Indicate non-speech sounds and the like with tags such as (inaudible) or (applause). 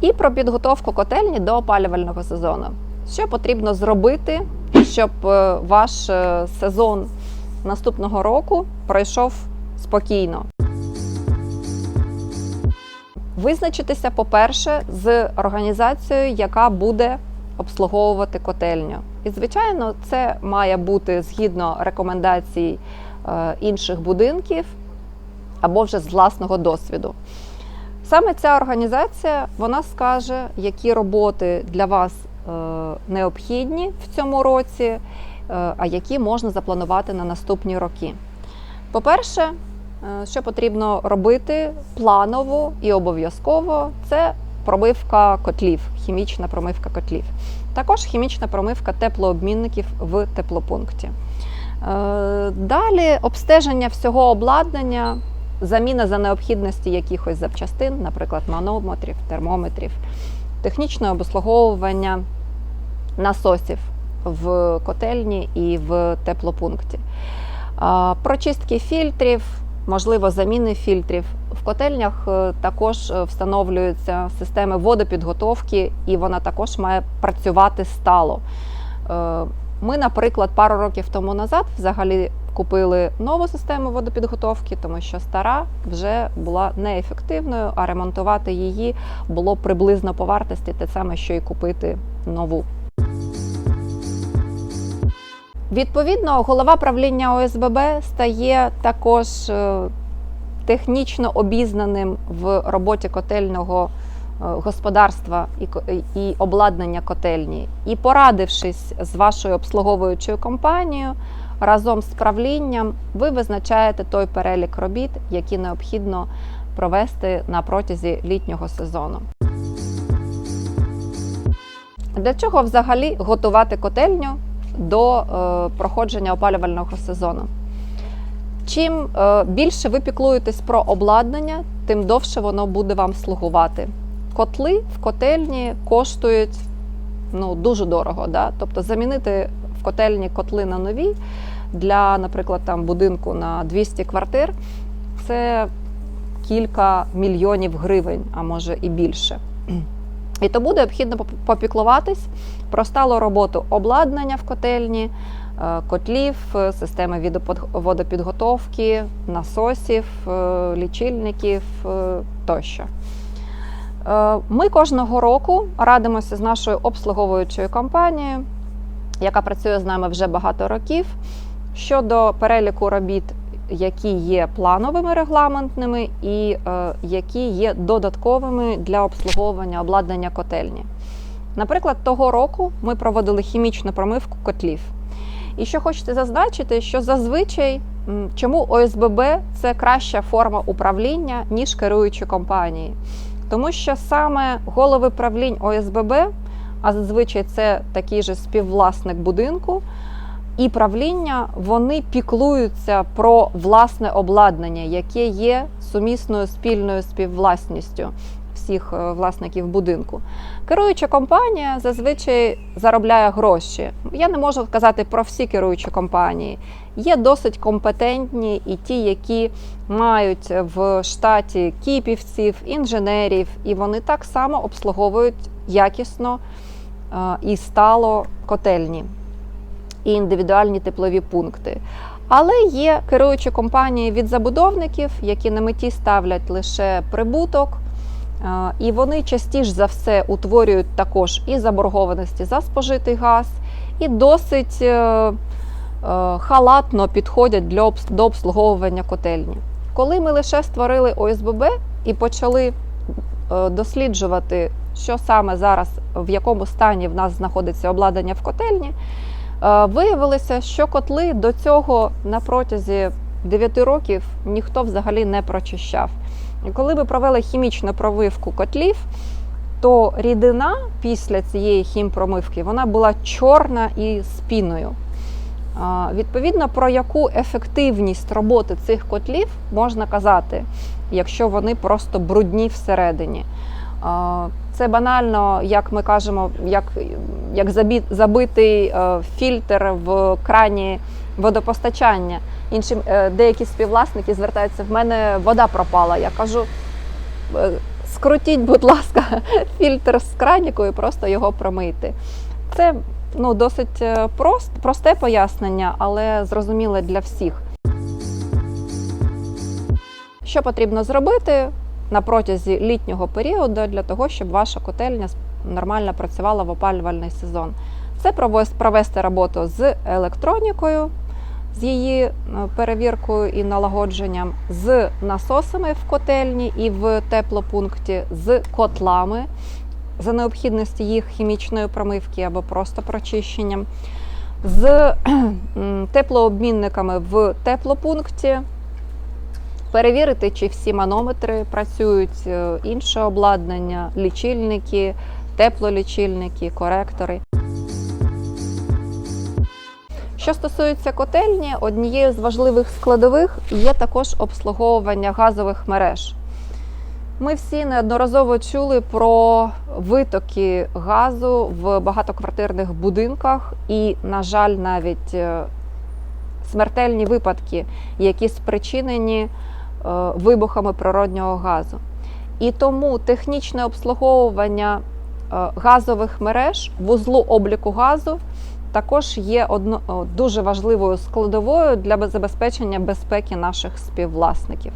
І про підготовку котельні до опалювального сезону. Що потрібно зробити, щоб е, ваш е, сезон наступного року пройшов спокійно? Визначитися, по-перше, з організацією, яка буде обслуговувати котельню. І, звичайно, це має бути згідно рекомендацій е, інших будинків або вже з власного досвіду. Саме ця організація вона скаже, які роботи для вас е, необхідні в цьому році, е, а які можна запланувати на наступні роки. По-перше, е, що потрібно робити планово і обов'язково, це промивка котлів, хімічна промивка котлів. Також хімічна промивка теплообмінників в теплопункті. Далі обстеження всього обладнання, заміна за необхідності якихось запчастин, наприклад, манометрів, термометрів, технічне обслуговування насосів в котельні і в теплопункті. Прочистки фільтрів, можливо, заміни фільтрів. В котельнях е, також е, встановлюються системи водопідготовки, і вона також має працювати стало. Е, Ми, наприклад, пару років тому назад взагалі купили нову систему водопідготовки, тому що стара вже була неефективною, а ремонтувати її було приблизно по вартості те саме, що і купити нову. Відповідно, голова правління ОСББ стає також е, технічно обізнаним в роботі котельного е, господарства і, обладнання котельні. І порадившись з вашою обслуговуючою компанією, разом з правлінням ви визначаєте той перелік робіт, які необхідно провести на протязі літнього сезону. Для чого взагалі готувати котельню до е, проходження опалювального сезону? Чим е, більше ви піклуєтесь про обладнання, тим довше воно буде вам слугувати. Котли в котельні коштують ну, дуже дорого. Да? Тобто замінити в котельні котли на нові для, наприклад, там, будинку на 200 квартир це кілька мільйонів гривень, а може і більше. І тому необхідно поп- попіклуватись про сталу роботу обладнання в котельні, е, котлів, е, системи водопідготовки, насосів, е, лічильників тощо. Ми кожного року радимося з нашою обслуговуючою компанією, яка працює з нами вже багато років, щодо переліку робіт, які є плановими регламентними і е, які є додатковими для обслуговування обладнання котельні. Наприклад, того року ми проводили хімічну промивку котлів. І що хочете зазначити, що зазвичай чому ОСББ це краща форма управління, ніж керуючі компанії. Тому що саме голови правлінь ОСББ, а зазвичай це такий же співвласник будинку, і правління вони піклуються про власне обладнання, яке є сумісною спільною співвласністю всіх е, власників будинку. Керуюча компанія зазвичай заробляє гроші. Я не можу казати про всі керуючі компанії. Є досить компетентні і ті, які мають в штаті кіпівців, інженерів, і вони так само обслуговують якісно і стало котельні і індивідуальні теплові пункти. Але є керуючі компанії від забудовників, які на меті ставлять лише прибуток, і вони частіше за все утворюють також і заборгованості за спожитий газ, і досить е, е, халатно підходять до обслуговування котельні. Коли ми лише створили ОСББ і почали е, досліджувати, що саме зараз, в якому стані в нас знаходиться обладнання в котельні, Е, Виявилося, що котли до цього на протязі 9 років ніхто взагалі не прочищав. І коли ми провели хімічну промивку котлів, то рідина після цієї хімпромивки вона була чорна і з піною. Відповідно, про яку ефективність роботи цих котлів можна казати, якщо вони просто брудні всередині. Це банально, як ми кажемо, як, як забитий е, фільтр в крані водопостачання. Іншим е, деякі співвласники звертаються, в мене вода пропала. Я кажу, «Е, скрутіть, будь ласка, (laughs) фільтр з краніку і просто його промийте. Це ну, досить прост, просте пояснення, але зрозуміле для всіх. Що потрібно зробити на протязі літнього періоду для того, щоб ваша котельня нормально працювала в опалювальний сезон? Це провес- провести роботу з електронікою, з її е, перевіркою і налагодженням, з насосами в котельні і в теплопункті, з котлами за необхідності їх хімічної промивки або просто прочищенням, з теплообмінниками в теплопункті. Перевірити, чи всі манометри працюють, е, інше обладнання, лічильники, теплолічильники, коректори. Що стосується котельні, однією з важливих складових є також обслуговування газових мереж. Ми всі неодноразово чули про витоки газу в багатоквартирних будинках, і, на жаль, навіть е, смертельні випадки, які спричинені вибухами природнього газу. І тому технічне обслуговування е, газових мереж вузлу обліку газу також є одно, дуже важливою складовою для забезпечення безпеки наших співвласників.